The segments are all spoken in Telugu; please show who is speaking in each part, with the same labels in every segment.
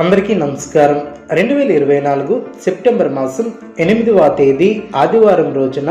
Speaker 1: అందరికీ నమస్కారం. రెండు వేల ఇరవై నాలుగు సెప్టెంబర్ మాసం ఎనిమిదవ తేదీ ఆదివారం రోజున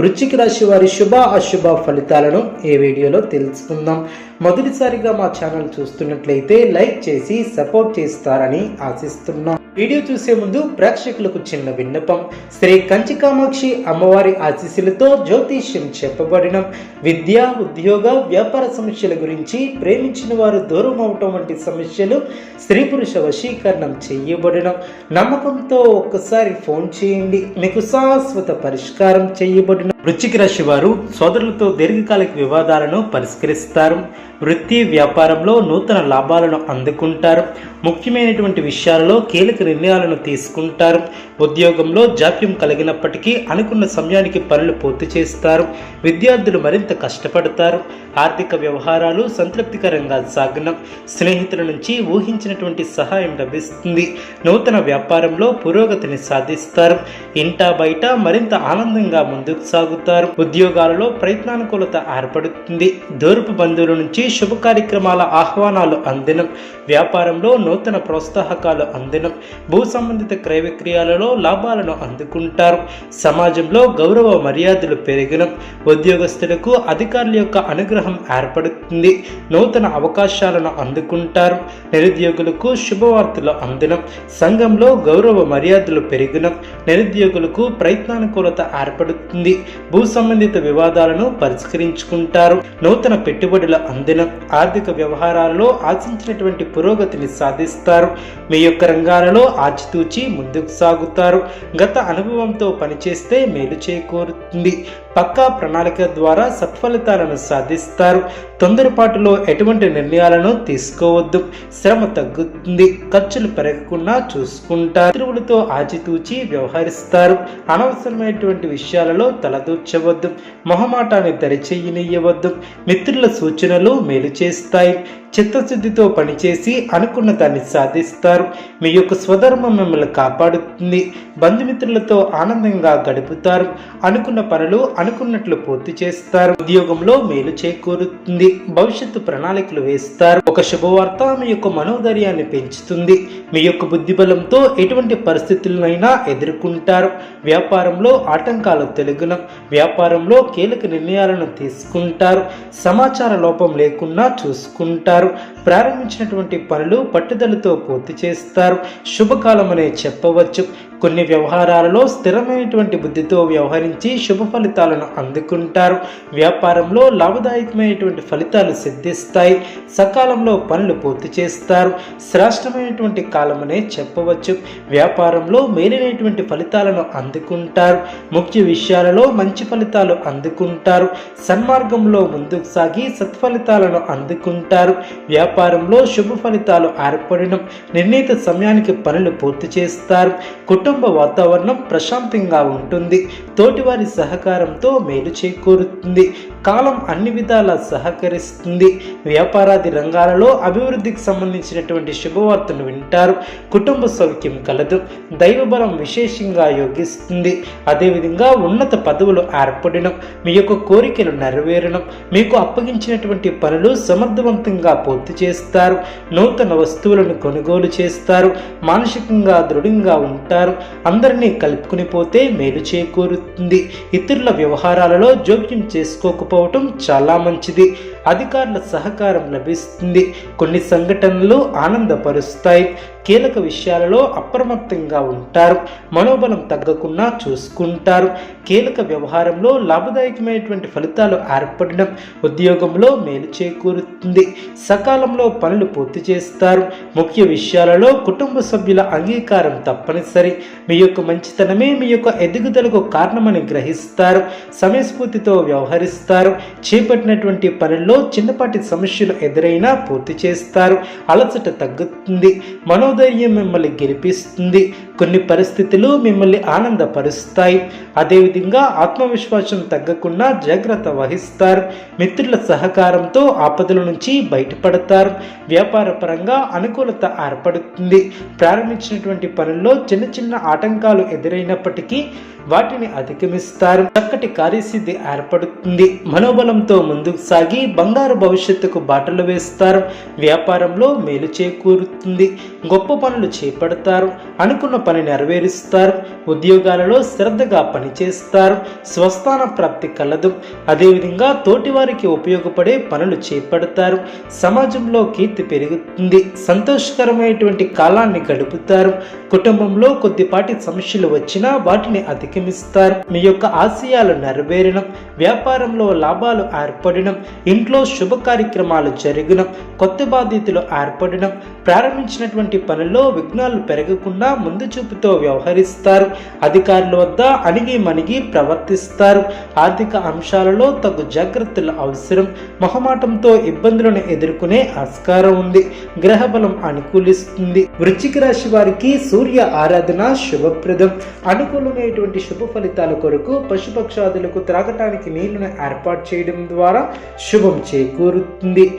Speaker 1: వృశ్చిక రాశి వారి శుభ అశుభ ఫలితాలను ఈ వీడియోలో తెలుసుకుందాం. మొదటిసారిగా మా ఛానల్ చూస్తున్నట్లయితే లైక్ చేసి సపోర్ట్ చేస్తారని ఆశిస్తున్నాం. వీడియో చూసే ముందు ప్రేక్షకులకు చిన్న విన్నపం. శ్రీ కంచి కామాక్షి అమ్మవారి ఆశీస్సులతో జ్యోతిష్యం చెప్పబడిన. విద్య ఉద్యోగ వ్యాపార సమస్యల గురించి ప్రేమించిన వారు దూరం అవటం వంటి సమస్యలు స్త్రీ పురుష వశీకరణం చేయబడడం నమ్మకంతో ఒక్కసారి ఫోన్ చేయండి. మీకు శాశ్వత పరిష్కారం చేయబడిన వృశ్చిక రాశి వారు సోదరులతో దీర్ఘకాలిక వివాదాలను పరిష్కరిస్తారు. వృత్తి వ్యాపారంలో నూతన లాభాలను అందుకుంటారు. ముఖ్యమైనటువంటి విషయాలలో కీలక నిర్ణయాలను తీసుకుంటారు. ఉద్యోగంలో జాప్యం కలిగినప్పటికీ అనుకున్న సమయానికి పనులు పూర్తి చేస్తారు. విద్యార్థులు మరింత కష్టపడతారు. ఆర్థిక వ్యవహారాలు సంతృప్తికరంగా సాగనం. స్నేహితుల నుంచి ఊహించినటువంటి సహాయం లభిస్తుంది. నూతన వ్యాపారంలో పురోగతిని సాధిస్తారు. ఇంటా బయట మరింత ఆనందంగా ముందుకు సాగు కొనసాగుతారు. ఉద్యోగాలలో ప్రయత్నానుకూలత ఏర్పడుతుంది. దూరపు బంధువుల నుంచి శుభ కార్యక్రమాల ఆహ్వానాలు అందినం. వ్యాపారంలో నూతన ప్రోత్సాహకాలు అందినం. భూ సంబంధిత క్రయ విక్రయాలలో లాభాలను అందుకుంటారు. సమాజంలో గౌరవ మర్యాదలు పెరిగినం. ఉద్యోగస్తులకు అధికారుల యొక్క అనుగ్రహం ఏర్పడుతుంది. నూతన అవకాశాలను అందుకుంటారు. నిరుద్యోగులకు శుభవార్తలు అందినం. సంఘంలో గౌరవ మర్యాదలు పెరిగినం. నిరుద్యోగులకు ప్రయత్నానుకూలత ఏర్పడుతుంది. భూ సంబంధిత వివాదాలను పరిష్కరించుకుంటారు. నూతన పెట్టుబడుల అందిన ఆర్థిక వ్యవహారాలలో ఆశించినటువంటి పురోగతిని సాధిస్తారు. మీ యొక్క రంగాలలో ఆచితూచి ముందుకు సాగుతారు. గత అనుభవంతో పనిచేస్తే మేలు చేకూరుతుంది. పక్కా ప్రణాళిక ద్వారా సత్ఫలితాలను సాధిస్తారు. తొందరపాటులో ఎటువంటి నిర్ణయాలను తీసుకోవద్దు. శ్రమ తగ్గుతుంది. ఖర్చులు పెరగకుండా చూసుకుంటారు. శత్రువులతో ఆచితూచి వ్యవహరిస్తారు. అనవసరమైనటువంటి విషయాలలో తల తూర్చవద్దు మొహమాటాన్ని దరిచేయనియ్యవద్దు మిత్రుల సూచనలు మేలు చేస్తాయి. చిత్తశుద్ధితో పనిచేసి అనుకున్న దాన్ని సాధిస్తారు. మీ యొక్క స్వధర్మం మిమ్మల్ని కాపాడుతుంది. బంధుమిత్రులతో ఆనందంగా గడుపుతారు. అనుకున్న పనులు అనుకున్నట్లు పూర్తి చేస్తారు. ఉద్యోగంలో మేలు చేకూరుతుంది. భవిష్యత్తు ప్రణాళికలు వేస్తారు. ఒక శుభవార్త మీ యొక్క మనోధైర్యాన్ని పెంచుతుంది. మీ యొక్క బుద్ధిబలంతో ఎటువంటి పరిస్థితులనైనా ఎదుర్కొంటారు. వ్యాపారంలో ఆటంకాలు తెలుగున వ్యాపారంలో కీలక నిర్ణయాలను తీసుకుంటారు. సమాచార లోపం లేకుండా చూసుకుంటారు. ప్రారంభించినటువంటి పనులు పట్టుదలతో పూర్తి చేస్తారు. శుభకాలమనే చెప్పవచ్చు. కొన్ని వ్యవహారాలలో స్థిరమైనటువంటి బుద్ధితో వ్యవహరించి శుభ ఫలితాలను అందుకుంటారు. వ్యాపారంలో లాభదాయకమైనటువంటి ఫలితాలు సిద్ధిస్తాయి. సకాలంలో పనులు పూర్తి చేస్తారు. శ్రేష్టమైనటువంటి కాలమనే చెప్పవచ్చు. వ్యాపారంలో మేలైనటువంటి ఫలితాలను అందుకుంటారు. ముఖ్య విషయాలలో మంచి ఫలితాలు అందుకుంటారు. సన్మార్గంలో ముందుకు సాగి సత్ఫలితాలను అందుకుంటారు. వ్యాపారంలో శుభ ఫలితాలు ఏర్పడడం నిర్ణీత సమయానికి పనులు పూర్తి చేస్తారు. కుటుంబ కుటుంబ వాతావరణం ప్రశాంతంగా ఉంటుంది. తోటివారి సహకారంతో మేలు చేకూరుతుంది. కాలం అన్ని విధాలా సహకరిస్తుంది. వ్యాపారాది రంగాలలో అభివృద్ధికి సంబంధించినటువంటి శుభవార్తను వింటారు. కుటుంబ సౌఖ్యం కలదు. దైవబలం విశేషంగా యోగిస్తుంది. అదేవిధంగా ఉన్నత పదవులు ఏర్పడడం మీ యొక్క కోరికలు నెరవేరడం మీకు అప్పగించినటువంటి పనులు సమర్థవంతంగా పూర్తి చేస్తారు. నూతన వస్తువులను కొనుగోలు చేస్తారు. మానసికంగా దృఢంగా ఉంటారు. అందరినీ కలుపుకుని పోతే మేలు చేకూరుతుంది. ఇతరుల వ్యవహారాలలో జోక్యం చేసుకోకపోవటం చాలా మంచిది. అధికారుల సహకారం లభిస్తుంది. కొన్ని సంఘటనలు ఆనందపరుస్తాయి. కీలక విషయాలలో అప్రమత్తంగా ఉంటారు. మనోబలం తగ్గకుండా చూసుకుంటారు. కీలక వ్యవహారంలో లాభదాయకమైనటువంటి ఫలితాలు ఏర్పడడం ఉద్యోగంలో మేలు చేకూరుతుంది. సకాలంలో పనులు పూర్తి చేస్తారు. ముఖ్య విషయాలలో కుటుంబ సభ్యుల అంగీకారం తప్పనిసరి. మీ యొక్క మంచితనమే మీ యొక్క ఎదుగుదలకు కారణమని గ్రహిస్తారు. సమయస్ఫూర్తితో వ్యవహరిస్తారు. చేపట్టినటువంటి పనులు పనుల్లో చిన్నపాటి సమస్యలు ఎదురైనా పూర్తి చేస్తారు. అలసట తగ్గుతుంది. మనోధైర్యం మిమ్మల్ని గెలిపిస్తుంది. కొన్ని పరిస్థితులు మిమ్మల్ని ఆనందపరుస్తాయి. అదేవిధంగా ఆత్మవిశ్వాసం తగ్గకుండా జాగ్రత్త వహిస్తారు. మిత్రుల సహకారంతో ఆపదల నుంచి బయటపడతారు. వ్యాపార పరంగా అనుకూలత ఏర్పడుతుంది. ప్రారంభించినటువంటి పనుల్లో చిన్న చిన్న ఆటంకాలు ఎదురైనప్పటికీ వాటిని అధిగమిస్తారు. చక్కటి కార్యసిద్ధి ఏర్పడుతుంది. మనోబలంతో ముందుకు సాగి బంగారు భవిష్యత్తుకు బాటలు వేస్తారు. వ్యాపారంలో మేలు చేకూరుతుంది. గొప్ప పనులు చేపడతారు అనుకున్న పని నెరవేరుస్తారు ఉద్యోగాలలో శ్రద్ధగా పనిచేస్తారు స్వస్థాన ప్రాప్తి కలదు. అదేవిధంగా తోటివారికి ఉపయోగపడే పనులు చేపడతారు. సమాజంలో కీర్తి పెరుగుతుంది. సంతోషకరమైనటువంటి కాలాన్ని గడుపుతారు. కుటుంబంలో కొద్దిపాటి సమస్యలు వచ్చినా వాటిని అధిగమిస్తారు. మీ యొక్క ఆశయాలు నెరవేరడం వ్యాపారంలో లాభాలు ఏర్పడడం ఇంట్లో శుభ కార్యక్రమాలు జరగడం కొత్త బాధ్యతలు ఏర్పడడం ప్రారంభించినటువంటి పనుల్లో విఘ్నాలు పెరగకుండా ముందు చూపుతో వ్యవహరిస్తారు. అధికారుల వద్ద అణిగి మణిగి ప్రవర్తిస్తారు. ఆర్థిక అంశాలలో తగు జాగ్రత్తలు అవసరం. మొహమాటంతో ఇబ్బందులను ఎదుర్కొనే ఆస్కారం ఉంది. గ్రహబలం అనుకూలిస్తుంది. వృశ్చిక రాశి వారికి సూర్య ఆరాధన శుభప్రదం. అనుకూలమైనటువంటి శుభ ఫలితాల కొరకు పశుపక్షాదులకు త్రాగటానికి నీళ్ళను ఏర్పాటు చేయడం ద్వారా శుభం చేకూరుతుంది.